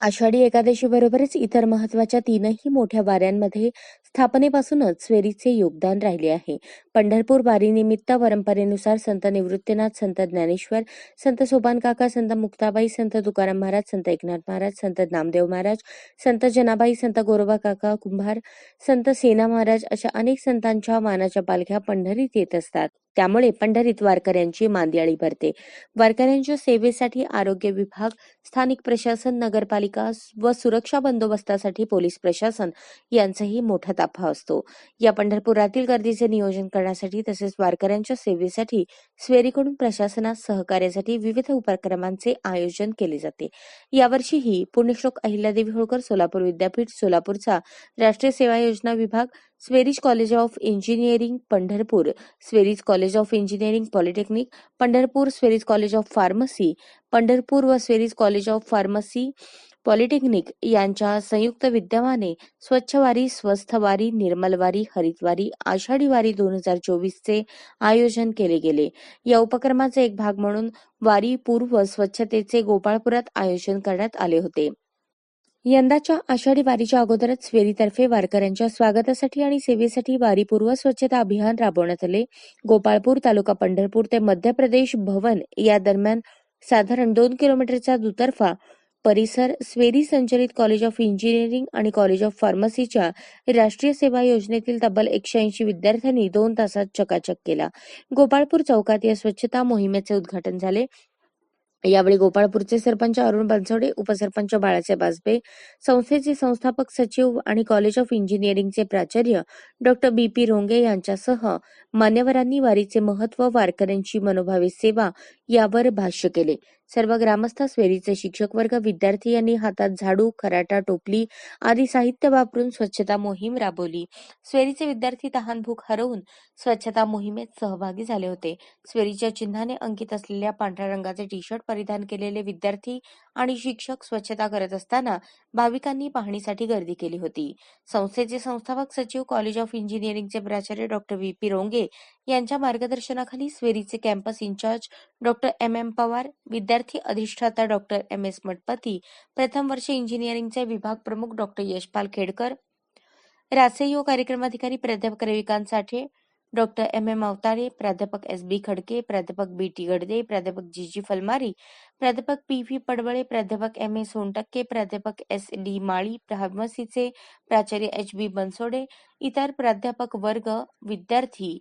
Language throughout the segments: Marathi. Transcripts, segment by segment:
आषाढी एकादशी बरोबरच इतर महत्त्वाच्या तीनही मोठ्या वाऱ्यांमध्ये स्थापनेपासूनच स्वेरीचे योगदान राहिले आहे. पंढरपूर वारीनिमित्त परंपरेनुसार संत निवृत्तीनाथ संत ज्ञानेश्वर संत सोबानकाका संत मुक्ताबाई संत तुकाराम महाराज संत एकनाथ महाराज संत नामदेव महाराज संत जनाबाई संत गोरोबा काका कुंभार संत सेना महाराज अशा अनेक संतांच्या मानाच्या पालख्या पंढरीत येत असतात. त्यामुळे पंढरीत वारकऱ्यांची मांदियाळी भरते. वारकऱ्यांच्या सेवेसाठी आरोग्य विभाग स्थानिक प्रशासन नगरपालिका व सुरक्षा बंदोबस्तासाठी पोलीस प्रशासन यांचाही मोठा ताफा असतो. या पंढरपुरातील गर्दीचे नियोजन करण्यासाठी तसेच वारकऱ्यांच्या सेवेसाठी स्वेरीकडून प्रशासनास सहकार्यासाठी विविध उपक्रमांचे आयोजन केले जाते. यावर्षीही पुण्यश्लोक अहिल्यादेवी होळकर सोलापूर विद्यापीठ सोलापूरचा राष्ट्रीय सेवा योजना विभाग SVERI's college of engineering Pandharpur SVERI's college of engineering polytechnic Pandharpur SVERI's college of pharmacy Pandharpur व SVERI's college of pharmacy polytechnic यांच्या संयुक्त विद्यमाने स्वच्छ वारी स्वस्थ वारी निर्मल वारी हरितवारी आषाढी वारी दोन हजार चोवीसचे आयोजन केले गेले. या उपक्रमाचा एक भाग म्हणून वारी पूर्व स्वच्छतेचे गोपाळपुरात आयोजन करण्यात आले होते. यंदाच्या आषाढी वारीच्या अगोदरच स्वेरीतर्फे वारकऱ्यांच्या स्वागतासाठी आणि सेवेसाठी वारीपूर्व स्वच्छता अभियान राबवण्यात आले. गोपाळपूर तालुका पंढरपूर ते मध्य प्रदेश भवन या दरम्यान साधारण दोन किलोमीटरचा दुतर्फा परिसर स्वेरी संचलित कॉलेज ऑफ इंजिनिअरिंग आणि कॉलेज ऑफ फार्मसीच्या राष्ट्रीय सेवा योजनेतील तब्बल एकशे ऐंशी विद्यार्थ्यांनी दोन तासात चकाचक केला. गोपाळपूर चौकात या स्वच्छता मोहिमेचे उद्घाटन झाले. यावेळी गोपाळपूरचे सरपंच अरुण बनसोडे उपसरपंच बाळासाहेब आजबे संस्थेचे संस्थापक सचिव आणि कॉलेज ऑफ इंजिनिअरिंगचे प्राचार्य डॉक्टर बी पी रोंगे यांच्यासह मान्यवरांनी वारीचे महत्त्व वारकऱ्यांची मनोभावी सेवा यावर भाष्य केले. सर्व ग्रामस्थ स्वेरीचे शिक्षक वर्ग विद्यार्थी यांनी हातात झाडू खराटा टोपली आदी साहित्य वापरून स्वच्छता मोहीम राबवली. स्वेरीचे विद्यार्थी तहानभूक हरवून स्वच्छता मोहिमेत सहभागी झाले होते. स्वेरीच्या चिन्हाने अंकित असलेल्या पांढऱ्या रंगाचे टी शर्ट परिधान केलेले विद्यार्थी आणि शिक्षक स्वच्छता करत असताना भाविकांनी पाहणीसाठी गर्दी केली होती. संस्थेचे संस्थापक सचिव कॉलेज ऑफ इंजिनिअरिंगचे प्राचार्य डॉक्टर व्ही पी रोंगे यांच्या मार्गदर्शनाखाली स्वेरीचे campus incharge doctor M M Pawar विद्यार्थी अधिष्ठाता डॉक्टर एम एस मठपती प्रथम वर्ष इंजिनिअरिंगचे विभाग प्रमुख डॉक्टर यशपाल खेडकर रासेयो कार्यक्रमाधिकारी प्राध्यापक Ravikant Sathe doctor M M Avatare प्राध्यापक एस बी खडके प्राध्यापक बी टी गडदे प्राध्यापक जी जी फलमारी प्राध्यापक पी व्ही पडवळे प्राध्यापक एम ए सोनटक्के प्राध्यापक एस डी माळी फार्मसीचे प्राचार्य एच बी बनसोडे इतर प्राध्यापक वर्ग विद्यार्थी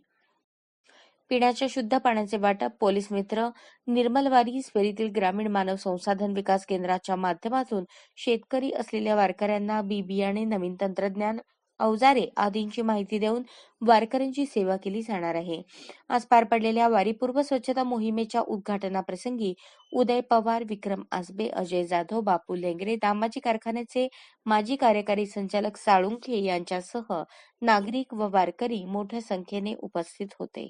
पिण्याच्या शुद्ध पाण्याचे वाटप पोलीस मित्र निर्मलवारी फेरीतील ग्रामीण मानव संसाधन विकास केंद्राच्या माध्यमातून शेतकरी असलेल्या वारकऱ्यांना बी बियाणे नवीन तंत्रज्ञान अवजारे आदींची माहिती देऊन वारकऱ्यांची सेवा केली जाणार आहे. आज पार पडलेल्या वारीपूर्व स्वच्छता मोहिमेच्या उद्घाटनाप्रसंगी उदय पवार विक्रम आसबे अजय जाधव बापू लेंगरे दामाजी कारखान्याचे माजी कार्यकारी संचालक साळुंखे यांच्यासह नागरिक व वारकरी मोठ्या संख्येने उपस्थित होते.